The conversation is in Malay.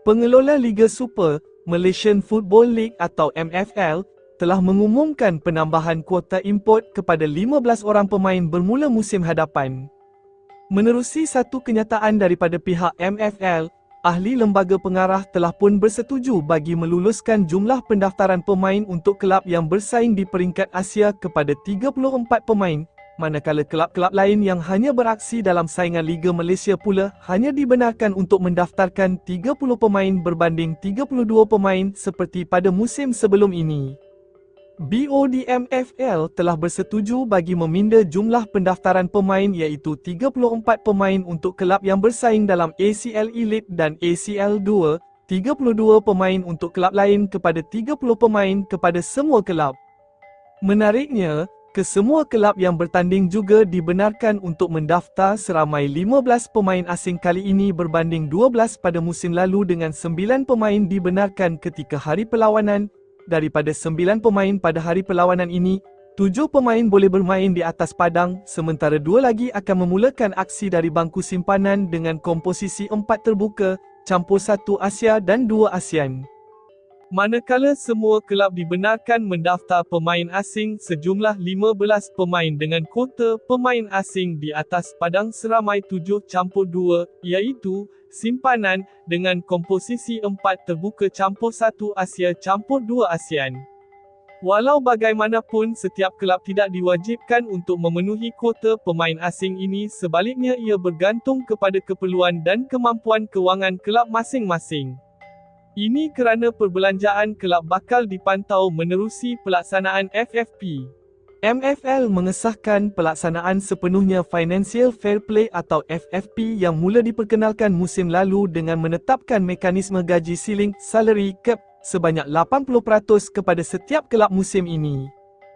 Pengelola Liga Super, Malaysian Football League atau MFL, telah mengumumkan penambahan kuota import kepada 15 orang pemain bermula musim hadapan. Menerusi satu kenyataan daripada pihak MFL, ahli lembaga pengarah telah pun bersetuju bagi meluluskan jumlah pendaftaran pemain untuk kelab yang bersaing di peringkat Asia kepada 34 pemain, manakala kelab-kelab lain yang hanya beraksi dalam saingan Liga Malaysia pula hanya dibenarkan untuk mendaftarkan 30 pemain berbanding 32 pemain seperti pada musim sebelum ini. BODMFL telah bersetuju bagi meminda jumlah pendaftaran pemain iaitu 34 pemain untuk kelab yang bersaing dalam ACL Elite dan ACL 2, 32 pemain untuk kelab lain kepada 30 pemain kepada semua kelab. Menariknya, kesemua kelab yang bertanding juga dibenarkan untuk mendaftar seramai 15 pemain asing kali ini berbanding 12 pada musim lalu dengan 9 pemain dibenarkan ketika hari perlawanan daripada sembilan pemain pada hari perlawanan ini, tujuh pemain boleh bermain di atas padang sementara dua lagi akan memulakan aksi dari bangku simpanan dengan komposisi empat terbuka, campur satu Asia dan dua ASEAN. Manakala semua kelab dibenarkan mendaftar pemain asing sejumlah 15 pemain dengan kuota pemain asing di atas padang seramai 7 campur 2, iaitu simpanan dengan komposisi 4 terbuka campur 1 Asia campur 2 ASEAN. Walau bagaimanapun setiap kelab tidak diwajibkan untuk memenuhi kuota pemain asing ini sebaliknya ia bergantung kepada keperluan dan kemampuan kewangan kelab masing-masing. Ini kerana perbelanjaan kelab bakal dipantau menerusi pelaksanaan FFP. MFL mengesahkan pelaksanaan sepenuhnya Financial Fair Play atau FFP yang mula diperkenalkan musim lalu dengan menetapkan mekanisme gaji siling salary cap sebanyak 80% kepada setiap kelab musim ini.